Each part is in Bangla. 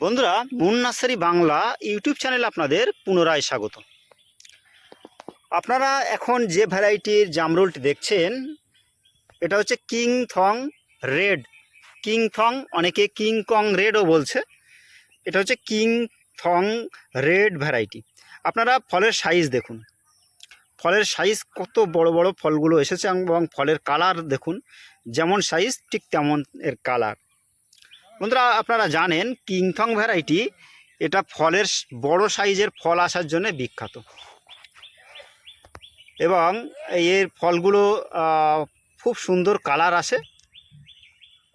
বন্ধুরা মুন নার্সারি বাংলা ইউটিউব চ্যানেলে আপনাদের পুনরায় স্বাগত। আপনারা এখন যে ভ্যারাইটির জামরুলটি দেখছেন এটা হচ্ছে কিং থং রেড। কিং থং অনেকে কিং কং রেডও বলছে। এটা হচ্ছে কিং থং রেড ভ্যারাইটি। আপনারা ফলের সাইজ দেখুন। ফলের সাইজ কত বড় বড় ফলগুলো এসেছে এবং ফলের কালার দেখুন। যেমন সাইজ ঠিক তেমন এর কালার। বন্ধুরা, আপনারা জানেন কিংথং ভ্যারাইটি এটা ফলের বড় সাইজের ফল আসার জন্য বিখ্যাত। এবং এর ফলগুলো খুব সুন্দর কালার আসে।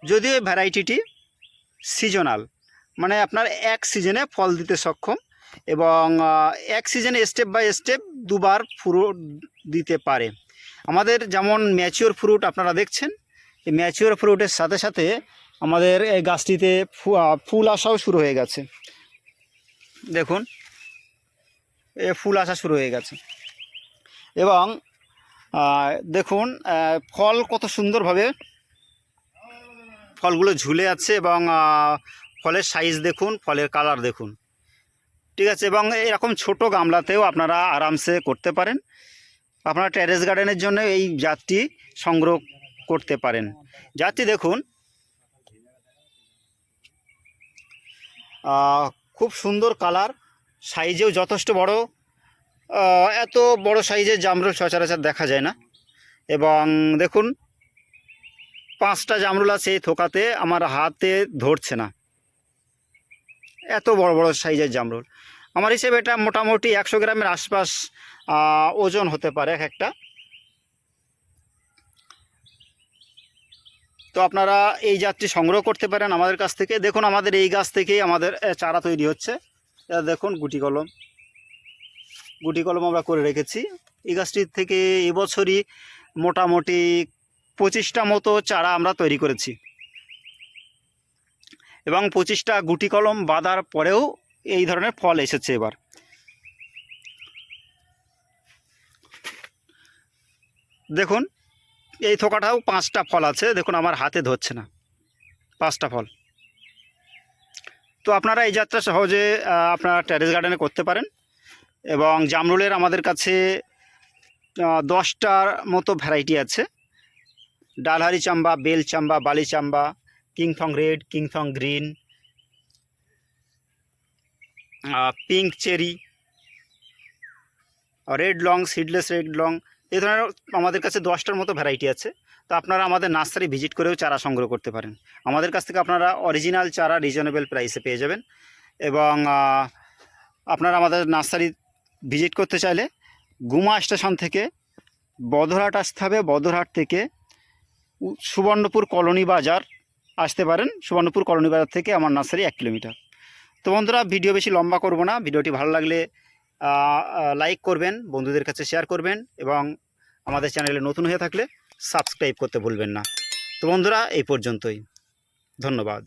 যদিও এই ভ্যারাইটিটি সিজনাল মানে আপনার এক সিজনে ফল দিতে সক্ষম এবং এক সিজনে স্টেপ বাই স্টেপ দুবার ফ্রুট দিতে পারে। আমাদের যেমন ম্যাচিওর ফ্রুট আপনারা দেখছেন, এই ম্যাচিওর ফ্রুটের সাথে সাথে আমাদের এই গাছটিতে ফুল আসাও শুরু হয়ে গেছে। দেখুন, এ ফুল আসা শুরু হয়ে গেছে। এবং দেখুন ফল কত সুন্দরভাবে ফলগুলো ঝুলে আছে এবং ফলের সাইজ দেখুন, ফলের কালার দেখুন। ঠিক আছে, এবং এরকম ছোট গামলাতেও আপনারা আরামসে করতে পারেন। আপনারা টেরেস গার্ডেনের জন্য এই জাতটি সংগ্রহ করতে পারেন। জাতটি দেখুন খুব সুন্দর কালার, সাইজেও যথেষ্ট বড়। এত বড় সাইজের জামরুল সচরাচর দেখা যায় না। এবং দেখুন, পাঁচটা জামরুল আছে এই থোকাতে, আমার হাতে ধরছে না। এত বড় বড় সাইজের জামরুল। আমার হিসেবে এটা মোটামুটি একশো গ্রামের আশপাশ ওজন হতে পারে এক একটা। তো আপনারা এই জাতটি সংগ্রহ করতে পারেন আমাদের কাছ থেকে। দেখুন, আমাদের এই গাছ থেকেই আমাদের চারা তৈরি হচ্ছে। দেখুন, গুটি কলম। গুটি কলম আমরা করে রেখেছি। এই গাছটির থেকে এবছরই মোটামুটি পঁচিশটা মতো চারা আমরা তৈরি করেছি। এবং পঁচিশটা গুটি কলম বাঁধার পরেও এই ধরনের ফল এসেছে এবার। দেখুন এই থোকাটাও পাঁচটা ফল আছে, দেখুন আমার হাতে ধরছে না, পাঁচটা ফল। তো আপনারা এই যাত্রা সহজে আপনারা টেরেস গার্ডেনে করতে পারেন এবং জামরুলের আমাদের কাছে দশটার মতো ভ্যারাইটি আছে। ডালহারি Chamba, Bel Chamba, Bali Chamba Kingthong red Kingthong green pink cherry red long seedless red long এই ধরনের আমাদের কাছে দশটার মতো ভ্যারাইটি আছে। তো আপনারা আমাদের নার্সারি ভিজিট করেও চারা সংগ্রহ করতে পারেন। আমাদের কাছ থেকে আপনারা অরিজিনাল চারা রিজনেবল প্রাইসে পেয়ে যাবেন। এবং আপনারা আমাদের নার্সারি ভিজিট করতে চাইলে গুমা স্টেশন থেকে বদরহাট আসতে হবে। বদরহাট থেকে সুবর্ণপুর কলোনি বাজার আসতে পারেন। সুবর্ণপুর কলোনি বাজার থেকে আমার নার্সারি এক কিলোমিটার। তো বন্ধুরা ভিডিও বেশি লম্বা করব না। ভিডিওটি ভালো লাগলে লাইক করবেন, বন্ধুদের কাছে শেয়ার করবেন এবং আমাদের চ্যানেলে নতুন হয়ে থাকলে সাবস্ক্রাইব করতে ভুলবেন না। তো বন্ধুরা, এই পর্যন্তই। ধন্যবাদ।